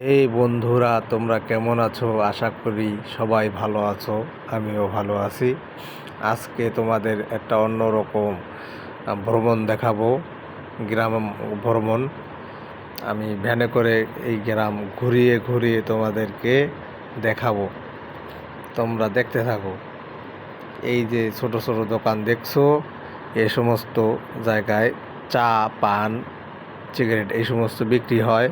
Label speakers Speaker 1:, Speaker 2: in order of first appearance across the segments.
Speaker 1: এই বন্ধুরা, তোমরা কেমন আছো? আশা করি সবাই ভালো আছো, আমিও ভালো আছি। আজকে তোমাদের একটা অন্যরকম ভ্রমণ দেখাবো, গ্রাম ভ্রমণ। আমি ভ্যানে করে এই গ্রাম ঘুরিয়ে ঘুরিয়ে তোমাদেরকে দেখাবো। তোমরা দেখতে থাকো। এই যে ছোট ছোট দোকান দেখছ, এ সমস্ত জায়গায় চা, পান, সিগারেট, এই সমস্ত বিক্রি হয়।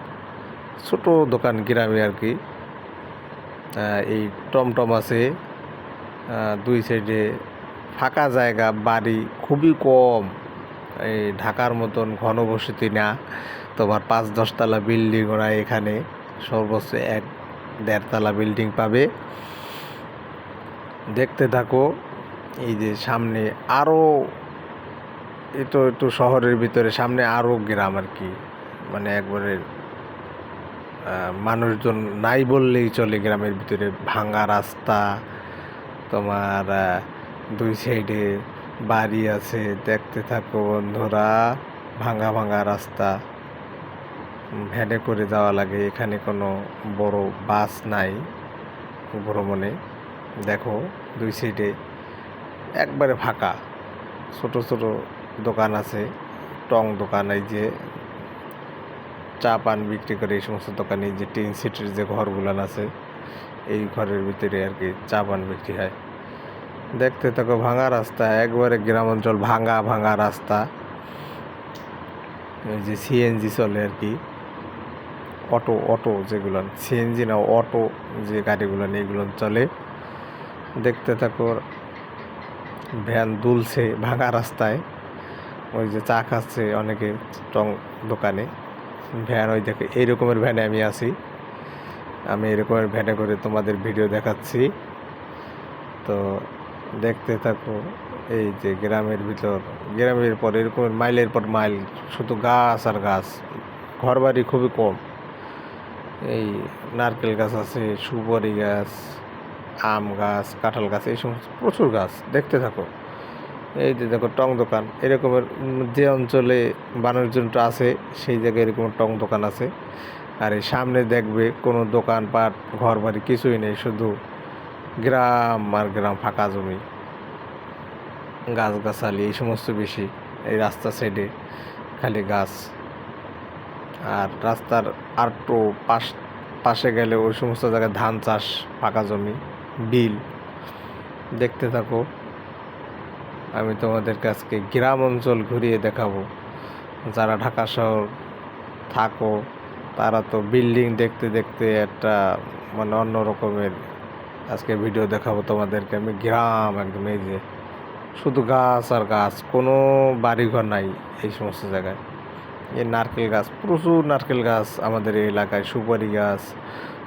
Speaker 1: ছোট দোকান, গ্রামে আর কি। এই টমটম আছে। দুই সাইডে ফাঁকা জায়গা, বাড়ি খুবই কম। এই ঢাকার মতন ঘনবসতি না। তোমার পাঁচ দশতলা বিল্ডিং ওরা এখানে। সর্বোচ্চ এক দেড়তলা বিল্ডিং পাবে। দেখতে থাকো। এই যে সামনে আরও একটু একটু শহরের ভিতরে সামনে আরও গ্রাম আর কি। মানে একবারে মানুষজন নাই বললেই চলে গ্রামের ভিতরে। ভাঙা রাস্তা, তোমার দুই সাইডে বাড়ি আছে, দেখতে থাকো বন্ধুরা, ভাঙা ভাঙা রাস্তা। ভ্যানে করে যাওয়া লাগে, এখানে কোনো বড় বাস নাই ভ্রমণে। দেখো, দুই সাইডে একবারে ফাঁকা, ছোট ছোট দোকান আছে, টং দোকান, এই যে চা পান বিক্রি করে এই সমস্ত দোকানে যে টিন সিটির যে ঘরগুলান আছে, এই ঘরের ভিতরে আর কি চা পান বিক্রি হয়। দেখতে থাকো ভাঙা রাস্তা, একবারে গ্রাম অঞ্চল ভাঙা ভাঙা রাস্তা। এই যে সিএনজি চলে আর কি। অটো অটো যেগুলো সিএনজি না, অটো যে গাড়িগুলো এগুলো চলে। দেখতে থাকো ভ্যান দুলছে ভাঙা রাস্তায়। ওই যে চা খাচ্ছে অনেকে টং দোকানে। ভ্যান, ওই দেখে, এই রকমের ভ্যানে আমি আছি। আমি এরকমের ভ্যানে করে তোমাদের ভিডিও দেখাচ্ছি। তো দেখতে থাকো, এই যে গ্রামের ভিতর, গ্রামের পর এরকম মাইলের পর মাইল, শুধু গাছ আর গাছ, ঘরবাড়ি খুবই কম। এই নারকেল গাছ আছে, সুপারি গাছ, আম গাছ, কাঁঠাল গাছ, এই সমস্ত প্রচুর গাছ, দেখতে থাকো। এই যে দেখো টং দোকান, এরকমের যে অঞ্চলে মানুষজনটা আছে, সেই জায়গায় এরকম টং দোকান আছে। আর এই সামনে দেখবে কোনো দোকানপাট ঘর বাড়ি কিছুই নেই, শুধু গ্রাম আর গ্রাম ফাঁকা জমি। গাছগাছালি, এই সমস্ত বেশি, এই রাস্তা সাইডে খালি গাছ। আর রাস্তার আর একটু পাশ, পাশে গেলে ওই সমস্ত জায়গায় ধান চাষ, ফাঁকা জমি, বিল। দেখতে থাকো। আমি তোমাদের আজকে গ্রাম অঞ্চল ঘুরিয়ে দেখাবো। যারা ঢাকা শহর থাকো, তারা তো বিল্ডিং দেখতে দেখতে একটা মানে অন্য রকমের আজকে ভিডিও দেখাবো তোমাদেরকে। আমি গ্রাম একদম এই যে, শুধু গাছ আর গাছ, কোনো বাড়িঘর নাই এই সমস্ত জায়গায়। এই নারকেল গাছ, প্রচুর নারকেল গাছ আমাদের এই এলাকায়, সুপারি গাছ,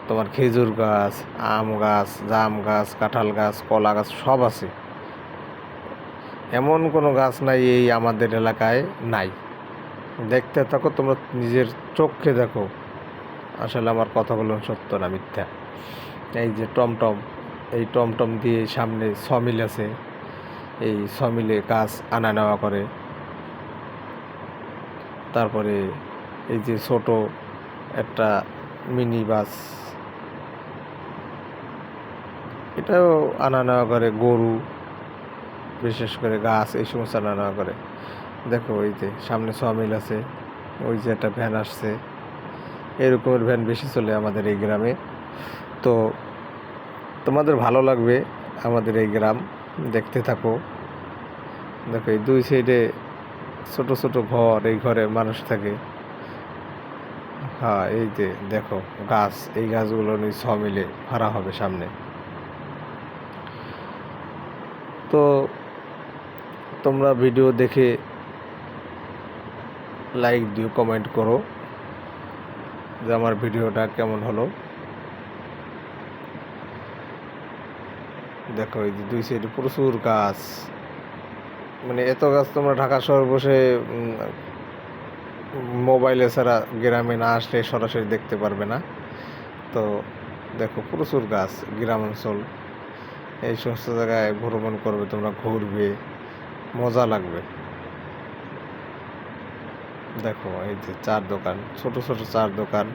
Speaker 1: তোমার খেজুর গাছ, আম গাছ, জাম গাছ, কাঁঠাল গাছ, কলা গাছ সব আছে। এমন কোনো গাছ নাই এই আমাদের এলাকায় নাই। দেখতে থাকো, তোমরা নিজের চোখে দেখো। আসলে আমার কথা কথাগুলো সত্য না মিথ্যা। এই যে টমটম, এই টমটম দিয়ে সামনে সমিল আছে। এই সমিলে গাছ আনা নেওয়া করে। তারপরে এই যে ছোট একটা মিনি বাস, এটাও আনা নেওয়া করে গরু। বিশেষ করে গাছ, এই সমস্ত আনা করে। দেখো ওই যে সামনে সমিল আছে, ওই যে একটা ভ্যান আসছে। এরকমের ভ্যান বেশি চলে আমাদের এই গ্রামে। তো তোমাদের ভালো লাগবে আমাদের এই গ্রাম দেখতে থাকো। দেখো এই দুই সাইডে ছোট ছোট ঘর, এই ঘরে মানুষ থাকে। হ্যাঁ এই যে দেখো গাছ, এই গাছগুলো নিয়ে ছ মিলে ভরা হবে সামনে। তো তোমরা ভিডিও দেখে লাইক দিও, কমেন্ট করো যে আমার ভিডিওটা কেমন হলো। দেখো, এই যে দুই সাইডে প্রচুর গাছ। মানে এত গাছ তোমরা ঢাকা শহর বসে মোবাইলে ছাড়া গ্রামে না আসলে সরাসরি দেখতে পারবে না। তো দেখো, প্রচুর গাছ গ্রাম অঞ্চল এই সমস্ত জায়গায় ভ্রমণ করবে তোমরা, ঘুরবে। মজা লাগবে। দেখো এই যে চার দোকান ছোট ছোট চার দোকান।